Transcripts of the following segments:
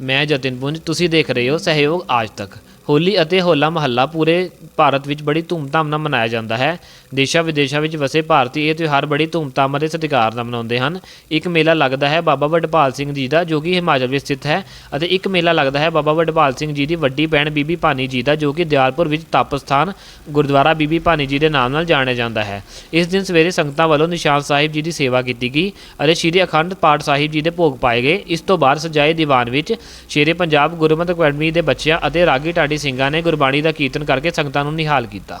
ਮੈਂ ਜਤਿਨ ਪੁੰਜ ਤੁਸੀਂ ਦੇਖ ਰਹੇ ਹੋ ਸਹਿਯੋਗ ਆਜ ਤੱਕ। ਹੋਲੀ ਅਤੇ ਹੋਲਾ ਮਹੱਲਾ ਪੂਰੇ ਭਾਰਤ ਵਿੱਚ ਬੜੀ ਧੂਮਧਾਮ ਨਾਲ ਮਨਾਇਆ ਜਾਂਦਾ ਹੈ। ਦੇਸ਼ਾਂ ਵਿਦੇਸ਼ਾਂ ਵਿੱਚ ਵਸੇ ਭਾਰਤੀ ਇਹ ਤਿਉਹਾਰ ਬੜੀ ਧੂਮਧਾਮ ਅਤੇ ਸਤਿਕਾਰ ਨਾਲ ਮਨਾਉਂਦੇ ਹਨ। ਇੱਕ ਮੇਲਾ ਲੱਗਦਾ ਹੈ ਬਾਬਾ ਵਡਭਾਲ ਸਿੰਘ ਜੀ ਦਾ, ਜੋ ਕਿ ਹਿਮਾਚਲ ਵਿੱਚ ਸਥਿਤ ਹੈ ਅਤੇ ਇੱਕ ਮੇਲਾ ਲੱਗਦਾ ਹੈ ਬਾਬਾ ਵਡਭਾਲ ਸਿੰਘ ਜੀ ਦੀ ਵੱਡੀ ਭੈਣ ਬੀਬੀ ਭਾਨੀ ਜੀ ਦਾ, ਜੋ ਕਿ ਦਿਆਲਪੁਰ ਵਿੱਚ ਤਪ ਸਥਾਨ ਗੁਰਦੁਆਰਾ ਬੀਬੀ ਭਾਨੀ ਜੀ ਦੇ ਨਾਮ ਨਾਲ ਜਾਣਿਆ ਜਾਂਦਾ ਹੈ। ਇਸ ਦਿਨ ਸਵੇਰੇ ਸੰਗਤਾਂ ਵੱਲੋਂ ਨਿਸ਼ਾਨ ਸਾਹਿਬ ਜੀ ਦੀ ਸੇਵਾ ਕੀਤੀ ਗਈ ਅਤੇ ਸ਼੍ਰੀ ਅਖੰਡ ਪਾਠ ਸਾਹਿਬ ਜੀ ਦੇ ਭੋਗ ਪਾਏ ਗਏ। ਇਸ ਤੋਂ ਬਾਅਦ ਸਜਾਏ ਦੀਵਾਨ ਵਿੱਚ ਸ਼ੇਰੇ ਪੰਜਾਬ ਗੁਰਮਤਿ ਅਕੈਡਮੀ ਦੇ ਬੱਚਿਆਂ ਅਤੇ ਰਾਗੀ ਢਾਡੀ ਸਿੰਘਾਂ ਨੇ ਗੁਰਬਾਣੀ ਦਾ ਕੀਰਤਨ ਕਰਕੇ ਸੰਗਤਾਂ ਨੂੰ ਨਿਹਾਲ ਕੀਤਾ।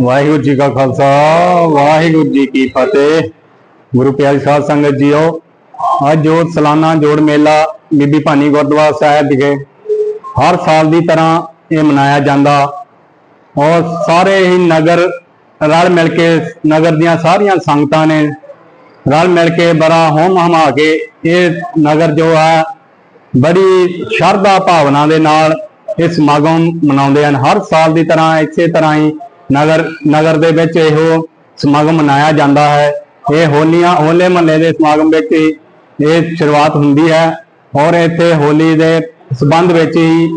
ਵਾਹਿਗੁਰੂ ਜੀ ਕਾ ਖਾਲਸਾ, ਵਾਹਿਗੁਰੂ ਜੀ ਕੀ ਫਤਿਹ। ਗੁਰੂ ਪਿਆਰੀ ਸਾਧ ਸੰਗਤ ਜੀਓ, ਅੱਜ ਜੋ ਸਾਲਾਨਾ ਜੋੜ ਮੇਲਾ ਬੀਬੀ ਭਾਨੀ ਗੁਰਦੁਆਰਾ ਸਾਹਿਬ ਵਿਖੇ ਹਰ ਸਾਲ ਦੀ ਤਰ੍ਹਾਂ ਇਹ ਮਨਾਇਆ ਜਾਂਦਾ। ਔਰ ਸਾਰੇ ਹੀ ਨਗਰ ਰਲ ਮਿਲ ਕੇ, ਨਗਰ ਦੀਆਂ ਸਾਰੀਆਂ ਸੰਗਤਾਂ ਨੇ ਰਲ ਮਿਲ ਕੇ ਬੜਾ ਹੋਮ ਹਮਾ ਕੇ ਇਹ ਨਗਰ ਜੋ ਹੈ, ਬੜੀ ਸ਼ਰਧਾ ਭਾਵਨਾ ਦੇ ਨਾਲ ਇਹ ਸਮਾਗਮ ਮਨਾਉਂਦੇ ਹਨ। ਹਰ ਸਾਲ ਦੀ ਤਰ੍ਹਾਂ ਇਸੇ ਤਰ੍ਹਾਂ ਹੀ ਨਗਰ ਨਗਰ ਦੇ ਵਿੱਚ ਇਹੋ ਸਮਾਗਮ ਮਨਾਇਆ ਜਾਂਦਾ ਹੈ। ਇਹ ਹੋਲੀਆਂ, ਹੋਲੇ ਮਹੱਲੇ ਦੇ ਸਮਾਗਮ ਵਿੱਚ ਹੀ ਇਹ ਸ਼ੁਰੂਆਤ ਹੁੰਦੀ ਹੈ ਔਰ ਇੱਥੇ ਹੋਲੀ ਦੇ ਸਬੰਧ ਵਿੱਚ ਹੀ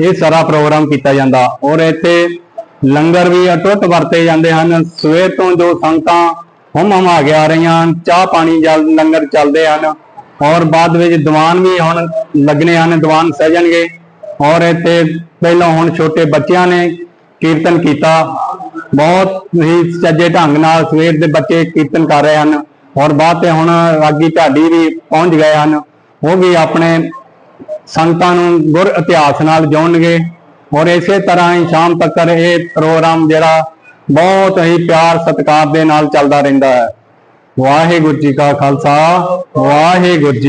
ਇਹ ਸਾਰਾ ਪ੍ਰੋਗਰਾਮ ਕੀਤਾ ਜਾਂਦਾ ਔਰ ਇੱਥੇ ਲੰਗਰ ਵੀ ਅਟੁੱਟ ਵਰਤੇ ਜਾਂਦੇ ਹਨ। ਸਵੇਰ ਤੋਂ ਜੋ ਸੰਗਤਾਂ ਹੁਮ ਹਮਾ ਕੇ ਆ ਰਹੀਆਂ ਹਨ, ਚਾਹ ਪਾਣੀ ਜਲ, ਲੰਗਰ ਚੱਲਦੇ ਹਨ ਔਰ ਬਾਅਦ ਵਿੱਚ ਦੀਵਾਨ ਵੀ ਹੁਣ ਲੱਗਣੇ ਹਨ, ਦੀਵਾਨ ਸਜਣਗੇ ਔਰ ਇੱਥੇ ਪਹਿਲਾਂ ਹੁਣ ਛੋਟੇ ਬੱਚਿਆਂ ਨੇ ਕੀਰਤਨ ਕੀਤਾ ਬਹੁਤ ਹੀ ਸੱਜੇ ਢੰਗ ਨਾਲ ਸਵੇਰ ਦੇ ਬੱਚੇ ਕੀਰਤਨ ਕਰ ਰਹੇ ਹਨ। ਔਰ ਬਾਅਦ ਤੇ ਹੁਣ ਰਾਗੀ ਢਾਡੀ ਵੀ ਪਹੁੰਚ ਗਏ ਹਨ। ਉਹ ਵੀ ਆਪਣੇ ਸੰਗਤਾਂ ਨੂੰ ਗੁਰ ਇਤਿਹਾਸ ਨਾਲ ਜੋੜਨਗੇ। ਔਰ ਇਸੇ ਤਰ੍ਹਾਂ ਹੀ ਸ਼ਾਮ ਤੱਕ ਇਹ ਪ੍ਰੋਗਰਾਮ ਜਿਹੜਾ ਬਹੁਤ ਹੀ ਪਿਆਰ ਸਤਿਕਾਰ ਦੇ ਨਾਲ ਚੱਲਦਾ ਰਹਿੰਦਾ ਹੈ। ਵਾਹਿਗੁਰੂ ਜੀ ਕਾ ਖਾਲਸਾ, ਵਾਹਿਗੁਰੂ ਜੀ